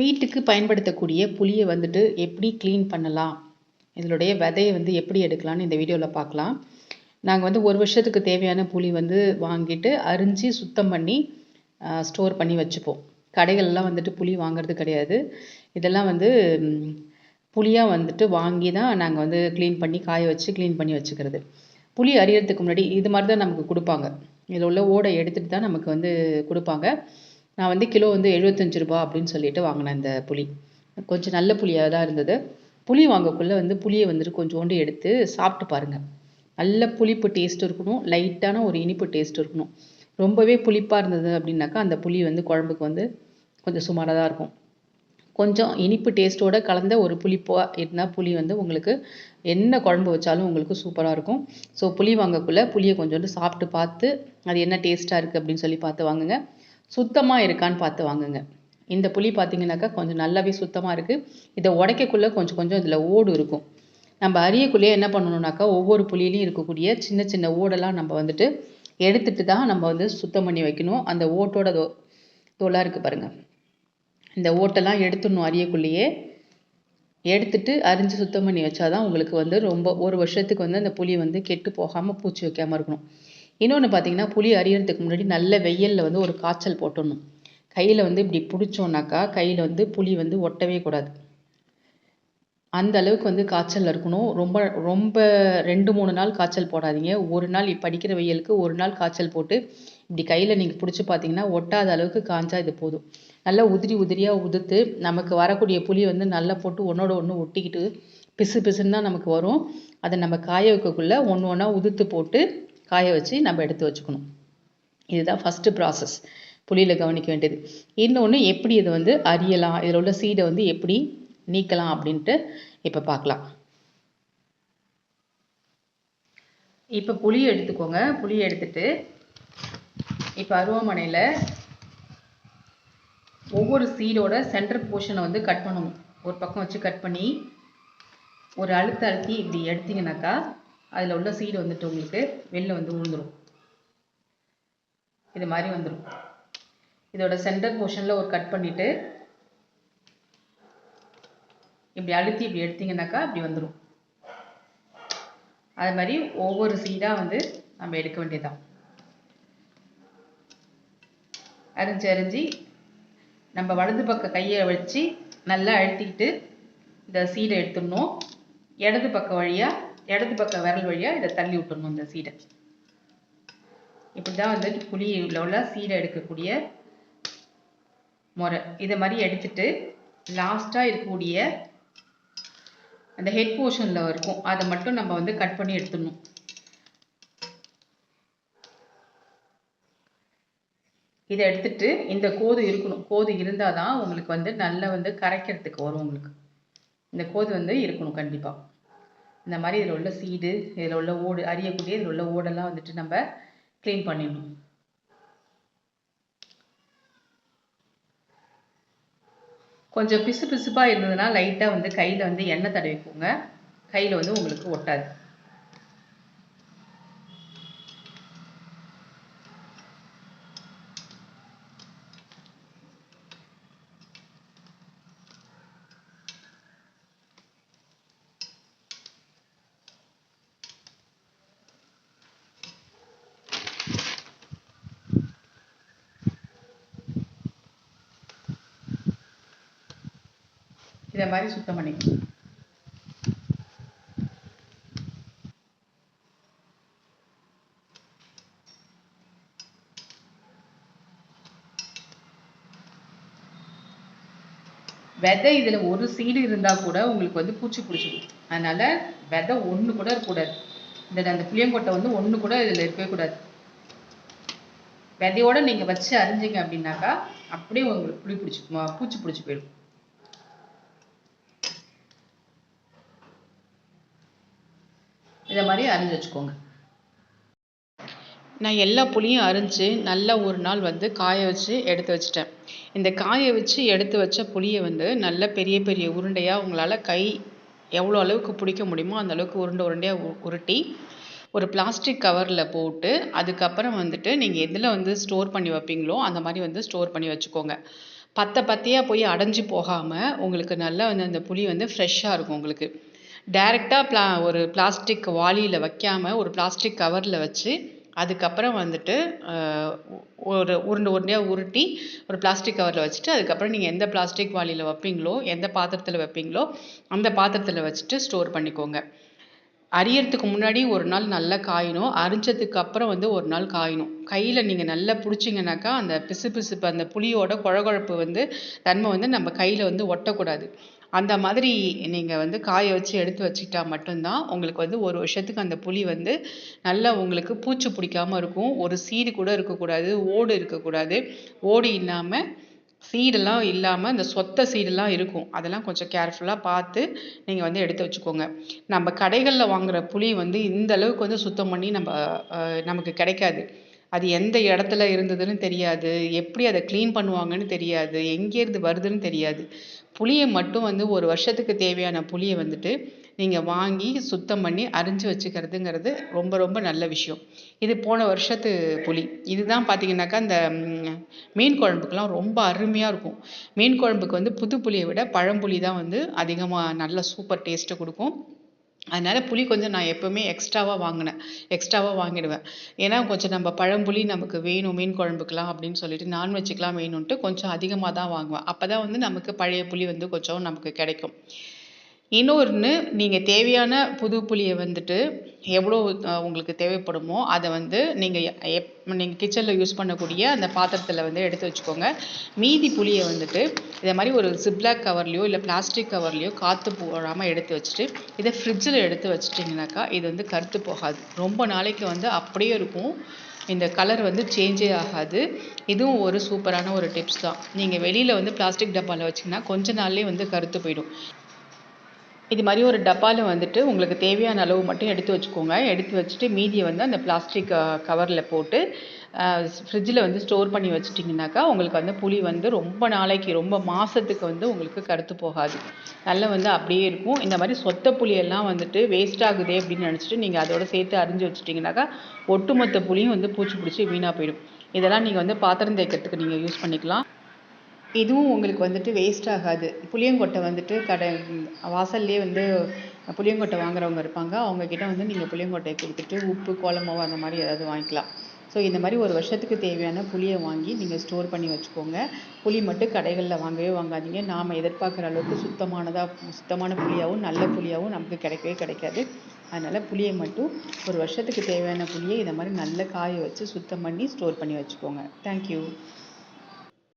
வீட்டுக்கு பயன்படுத்தக்கூடிய புளியை வந்துட்டு எப்படி க்ளீன் பண்ணலாம்? இதனுடைய விதையை வந்து எப்படி எடுக்கலாம்னு இந்த வீடியோவில் பார்க்கலாம். நாங்கள் வந்து ஒரு வருஷத்துக்கு தேவையான புளி வந்து வாங்கிட்டு அரிஞ்சு சுத்தம் பண்ணி ஸ்டோர் பண்ணி வச்சுப்போம். கடைகள்லாம் வந்துட்டு புளி வாங்குறது கிடையாது. இதெல்லாம் வந்து புளியாக வந்துட்டு வாங்கி தான் நாங்கள் வந்து க்ளீன் பண்ணி காய வச்சு க்ளீன் பண்ணி வச்சுக்கிறது. புளி அறியறதுக்கு முன்னாடி இது மாதிரி தான் நமக்கு கொடுப்பாங்க. இதில் உள்ள ஓடை எடுத்துகிட்டு தான் நமக்கு வந்து கொடுப்பாங்க. நான் வந்து கிலோ வந்து எழுபத்தஞ்சு ரூபா அப்படின்னு சொல்லிட்டு வாங்கினேன் அந்த புளி. கொஞ்சம் நல்ல புளியாக தான் இருந்தது. புளி வாங்கக்குள்ளே வந்து புளியை வந்துட்டு கொஞ்சோண்டு எடுத்து சாப்பிட்டு பாருங்கள் நல்ல புளிப்பு டேஸ்ட் இருக்கணும். லைட்டான ஒரு இனிப்பு டேஸ்ட் இருக்கணும். ரொம்பவே புளிப்பாக இருந்தது அப்படின்னாக்கா அந்த புளி வந்து குழம்புக்கு வந்து கொஞ்சம் சுமாராக தான் இருக்கும். கொஞ்சம் இனிப்பு டேஸ்ட்டோட கலந்த ஒரு புளிப்பாக இருந்தால் புளி வந்து உங்களுக்கு என்ன குழம்பு வச்சாலும் உங்களுக்கு சூப்பராக இருக்கும். ஸோ புளி வாங்கக்குள்ளே புளியை கொஞ்சோண்டு சாப்பிட்டு பார்த்து அது என்ன டேஸ்ட்டாக இருக்குது அப்படின்னு சொல்லி பார்த்து வாங்குங்க. சுத்தமாக இருக்கான்னு பார்த்து வாங்குங்க. இந்த புளி பார்த்தீங்கன்னாக்கா கொஞ்சம் நல்லாவே சுத்தமாக இருக்குது இதை உடைக்கக்குள்ளே கொஞ்சம் கொஞ்சம் இதில் ஓடு இருக்கும். நம்ம அரியக்குள்ளேயே என்ன பண்ணணுன்னாக்கா ஒவ்வொரு புளியிலையும் இருக்கக்கூடிய சின்ன சின்ன ஓடெல்லாம் நம்ம வந்துட்டு எடுத்துட்டு தான் நம்ம வந்து சுத்தம் பண்ணி வைக்கணும். அந்த ஓட்டோட தோ தோலாக இருக்குது பாருங்கள் இந்த ஓட்டெல்லாம் எடுத்துடணும் அரியக்குள்ளேயே. எடுத்துட்டு அரிஞ்சு சுத்தம் பண்ணி வச்சாதான் உங்களுக்கு வந்து ரொம்ப ஒரு வருஷத்துக்கு வந்து அந்த புளி வந்து கெட்டு போகாமல் பூச்சி வைக்காமல் இருக்கணும். இன்னொன்று பார்த்தீங்கன்னா புளி அறியறதுக்கு முன்னாடி நல்ல வெயிலில் வந்து ஒரு காய்ச்சல் போட்டுடணும். கையில் வந்து இப்படி பிடிச்சோன்னாக்கா கையில் வந்து புளி வந்து ஒட்டவே கூடாது. அந்த அளவுக்கு வந்து காய்ச்சல் இருக்கணும். ரொம்ப ரொம்ப ரெண்டு மூணு நாள் காய்ச்சல் போடாதீங்க. ஒரு நாள் இப்போ வெயிலுக்கு ஒரு நாள் காய்ச்சல் போட்டு இப்படி கையில் நீங்கள் பிடிச்சி பார்த்தீங்கன்னா ஒட்டாத அளவுக்கு காஞ்சா இது போதும். நல்லா உதிரி உதிரியாக உதுத்து நமக்கு வரக்கூடிய புளி வந்து நல்லா போட்டு ஒன்றோட ஒன்று ஒட்டிக்கிட்டு பிசு பிசுன்னு தான் நமக்கு வரும். அதை நம்ம காய வைக்கக்குள்ளே ஒன்று ஒன்றா உதுத்து போட்டு காய வச்சு நம்ம எடுத்து வச்சுக்கணும். இதுதான் ஃபஸ்ட்டு ப்ராசஸ் புளியில் கவனிக்க வேண்டியது. இன்னொன்று எப்படி இதை வந்து அறியலாம் இதில் உள்ள சீடை வந்து எப்படி நீக்கலாம் அப்படின்ட்டு இப்போ பார்க்கலாம். இப்போ புளியை எடுத்துக்கோங்க. புளியை எடுத்துட்டு இப்போ அருவாமனையில் ஒவ்வொரு சீடோட சென்டர் போர்ஷனை வந்து கட் பண்ணணும். ஒரு பக்கம் வச்சு கட் பண்ணி ஒரு அழுத்த அழுத்தி இப்படி எடுத்தீங்கன்னாக்கா அதில் உள்ள சீடு வந்துட்டு உங்களுக்கு வெளில வந்து விழுந்துடும் இது மாதிரி வந்துடும் இதோட சென்டர் போர்ஷனில் ஒரு கட் பண்ணிவிட்டு இப்படி அழுத்தி இப்படி எடுத்தீங்கன்னாக்கா அப்படி வந்துடும் அது மாதிரி ஒவ்வொரு சீடாக வந்து நம்ம எடுக்க வேண்டியதுதான். அரிஞ்சு அரிஞ்சு நம்ம வலது பக்க கையை வச்சு நல்லா அழுத்திக்கிட்டு இந்த சீடை எடுத்துடணும். இடது பக்க வழியாக இடது பக்கம் விரல் வழியாக இதை தள்ளி விட்டுணும் இந்த சீடை. இப்படி தான் வந்துட்டு புளி உள்ள சீடை எடுக்கக்கூடிய முறை. இதை மாதிரி எடுத்துட்டு லாஸ்ட்டாக இருக்கக்கூடிய அந்த ஹெட் போர்ஷனில் இருக்கும். அதை மட்டும் நம்ம வந்து கட் பண்ணி எடுத்துடணும். இதை எடுத்துட்டு இந்த கோது இருக்கணும். கோது இருந்தால் தான் உங்களுக்கு வந்து நல்லா வந்து கரைக்கிறதுக்கு வரும் உங்களுக்கு. இந்த கோது வந்து இருக்கணும் கண்டிப்பாக இந்த மாதிரி இதில் உள்ள சீடு இதில் உள்ள ஓடு அறியக்கூடிய இதில் உள்ள ஓடெல்லாம் வந்துட்டு நம்ம க்ளீன் பண்ணிடணும். கொஞ்சம் பிசு பிசுப்பாக இருந்ததுன்னா லைட்டாக வந்து கையில் வந்து எண்ணெய் தடவிக்கோங்க. கையில் வந்து உங்களுக்கு ஒட்டாது. இதை மாதிரி சுத்தம் பண்ணிக்கணும். விதை இதில் ஒரு சீடு இருந்தால் கூட உங்களுக்கு வந்து பூச்சி பிடிச்சிடும் அதனால் விதை ஒன்று கூட இருக்கக்கூடாது. இந்த அந்த புளியங்கொட்டை வந்து ஒன்று கூட இதில் இருக்கவே கூடாது. விதையோட நீங்கள் வச்சு அறிஞ்சிங்க அப்படின்னாக்கா அப்படியே உங்களுக்கு புளி பிடிச்சி பூச்சி பிடிச்சி போயிடும் இதை மாதிரி அரிஞ்சு வச்சுக்கோங்க. நான் எல்லா புளியும் அரிஞ்சு நல்லா ஒரு நாள் வந்து காய வச்சு எடுத்து வச்சிட்டேன். இந்த காய வச்சு எடுத்து வச்ச புளியை வந்து நல்ல பெரிய பெரிய உருண்டையாக உங்களால் கை எவ்வளோ அளவுக்கு பிடிக்க முடியுமோ அந்த அளவுக்கு உருண்டை உருண்டையாக உருட்டி ஒரு பிளாஸ்டிக் கவரில் போட்டு அதுக்கப்புறம் வந்துட்டு நீங்கள் எதில் வந்து ஸ்டோர் பண்ணி வைப்பீங்களோ அந்த மாதிரி வந்து ஸ்டோர் பண்ணி வச்சுக்கோங்க. பத்த பத்தையாக போய் அடைஞ்சு போகாமல் உங்களுக்கு நல்லா வந்து அந்த புளி வந்து ஃப்ரெஷ்ஷாக இருக்கும் உங்களுக்கு. டைரெக்டாக ப்ளா ஒரு பிளாஸ்டிக் வாளியில் வைக்காமல் ஒரு பிளாஸ்டிக் கவரில் வச்சு அதுக்கப்புறம் வந்துட்டு ஒரு உருண்டை உருண்டையாக உருட்டி ஒரு பிளாஸ்டிக் கவரில் வச்சுட்டு அதுக்கப்புறம் நீங்கள் எந்த பிளாஸ்டிக் வாளியில் வைப்பீங்களோ எந்த பாத்திரத்தில் வைப்பீங்களோ அந்த பாத்திரத்தில் வச்சுட்டு ஸ்டோர் பண்ணிக்கோங்க. அரியறதுக்கு முன்னாடி ஒரு நாள் நல்லா காயணும். அரிஞ்சதுக்கு அப்புறம் வந்து ஒரு நாள் காயணும். கையில் நீங்கள் நல்லா பிடிச்சிங்கனாக்கா அந்த பிசு பிசுப்பு அந்த புளியோட குழகுழப்பு வந்து தன்மை வந்து நம்ம கையில் வந்து ஒட்டக்கூடாது. அந்த மாதிரி நீங்கள் வந்து காய வச்சு எடுத்து வச்சுக்கிட்டா மட்டும்தான் உங்களுக்கு வந்து ஒரு வருஷத்துக்கு அந்த புளி வந்து நல்லா உங்களுக்கு பூச்சி பிடிக்காமல் இருக்கும். ஒரு சீடு கூட இருக்கக்கூடாது ஓடு இருக்கக்கூடாது. ஓடு இல்லாமல் சீடெல்லாம் இல்லாமல் இந்த சொத்த சீடெல்லாம் இருக்கும். அதெல்லாம் கொஞ்சம் கேர்ஃபுல்லாக பார்த்து நீங்கள் வந்து எடுத்து வச்சுக்கோங்க. நம்ம கடைகளில் வாங்குகிற புளி வந்து இந்த அளவுக்கு வந்து சுத்தம் பண்ணி நம்ம நமக்கு கிடைக்காது. அது எந்த இடத்துல இருந்ததுன்னு தெரியாது. எப்படி அதை க்ளீன் பண்ணுவாங்கன்னு தெரியாது. எங்கேருந்து வருதுன்னு தெரியாது. புளியை மட்டும் வந்து ஒரு வருஷத்துக்கு தேவையான புளியை வந்துட்டு நீங்கள் வாங்கி சுத்தம் பண்ணி அரிஞ்சு வச்சுக்கிறதுங்கிறது ரொம்ப ரொம்ப நல்ல விஷயம். இது போன வருஷத்து புளி. இதுதான் பார்த்தீங்கன்னாக்கா இந்த மீன் குழம்புக்கெலாம் ரொம்ப அருமையாக இருக்கும். மீன் குழம்புக்கு வந்து புது புளியை விட பழம்புளி தான் வந்து அதிகமாக நல்ல சூப்பர் டேஸ்ட்டை கொடுக்கும். அதனால புளி கொஞ்சம் நான் எப்போவுமே எக்ஸ்ட்ராவாக வாங்கினேன். எக்ஸ்ட்ராவாக வாங்கிடுவேன். ஏன்னா கொஞ்சம் நம்ம பழம்புளி நமக்கு வேணும் மீன் குழம்புக்குலாம் அப்படின்னு சொல்லிட்டு நான்வெஜ்ஜுக்குலாம் வேணும்ன்ட்டு கொஞ்சம் அதிகமாக தான் வாங்குவேன். அப்போ தான் வந்து நமக்கு பழைய புளி வந்து கொஞ்சம் நமக்கு கிடைக்கும். இன்னொன்று நீங்கள் தேவையான புது புளியை வந்துட்டு எவ்வளோ உங்களுக்கு தேவைப்படுமோ அதை வந்து நீங்கள் எப் நீங்கள் கிச்சனில் யூஸ் பண்ணக்கூடிய அந்த பாத்திரத்தில் வந்து எடுத்து வச்சுக்கோங்க. மீதி புளியை வந்துட்டு இதை மாதிரி ஒரு ஜிப்லாக் கவர்லேயோ இல்லை பிளாஸ்டிக் கவர்லேயோ காற்று போடாமல் எடுத்து வச்சுட்டு இதை ஃப்ரிட்ஜில் எடுத்து வச்சிட்டிங்கனாக்கா இது வந்து கருத்து போகாது. ரொம்ப நாளைக்கு வந்து அப்படியே இருக்கும். இந்த கலர் வந்து சேஞ்சே ஆகாது. இதுவும் ஒரு சூப்பரான ஒரு டிப்ஸ் தான். நீங்கள் வெளியில் வந்து பிளாஸ்டிக் டப்பாவில் வச்சிங்கன்னா கொஞ்ச நாள்லேயே வந்து கருத்து போயிடும். இது மாதிரி ஒரு டப்பாவில் வந்துட்டு உங்களுக்கு தேவையான அளவு மட்டும் எடுத்து வச்சுக்கோங்க. எடுத்து வச்சுட்டு மீதியை வந்து அந்த பிளாஸ்டிக் கவரில் போட்டு ஃப்ரிட்ஜில் வந்து ஸ்டோர் பண்ணி வச்சிட்டிங்கனாக்கா உங்களுக்கு வந்து புளி வந்து ரொம்ப நாளைக்கு ரொம்ப மாதத்துக்கு வந்து உங்களுக்கு கருத்து போகாது. நல்லா வந்து அப்படியே இருக்கும். இந்த மாதிரி சொத்த புளியெல்லாம் வந்துட்டு வேஸ்ட் ஆகுதே அப்படின்னு நினச்சிட்டு நீங்கள் அதோட சேர்த்து அரிஞ்சு வச்சிட்டிங்கனாக்கா ஒட்டுமொத்த புளியும் வந்து பூச்சி பிடிச்சி வீணாக போயிடும். இதெல்லாம் நீங்கள் வந்து பாத்திரம் தேய்க்கிறதுக்கு நீங்கள் யூஸ் பண்ணிக்கலாம். இதுவும் உங்களுக்கு வந்துட்டு வேஸ்ட் ஆகாது. புளியங்கொட்டை வந்துட்டு கடை வாசல்லே வந்து புளியங்கொட்டை வாங்குறவங்க இருப்பாங்க. அவங்கக்கிட்ட வந்து நீங்கள் புளியங்கொட்டையை கொடுத்துட்டு உப்பு கோலமாவு அந்த மாதிரி ஏதாவது வாங்கிக்கலாம். ஸோ இந்த மாதிரி ஒரு வருஷத்துக்கு தேவையான புளியை வாங்கி நீங்கள் ஸ்டோர் பண்ணி வச்சுக்கோங்க. புளி மட்டும் கடைகளில் வாங்கவே வாங்காதீங்க. நாம் எதிர்பார்க்குற அளவுக்கு சுத்தமானதாக சுத்தமான புளியாகவும் நல்ல புளியாகவும் நமக்கு கிடைக்கவே கிடைக்காது. அதனால் புளியை மட்டும் ஒரு வருஷத்துக்கு தேவையான புளியை இதை மாதிரி நல்ல காய வச்சு சுத்தம் பண்ணி ஸ்டோர் பண்ணி வச்சுக்கோங்க. தேங்க்யூ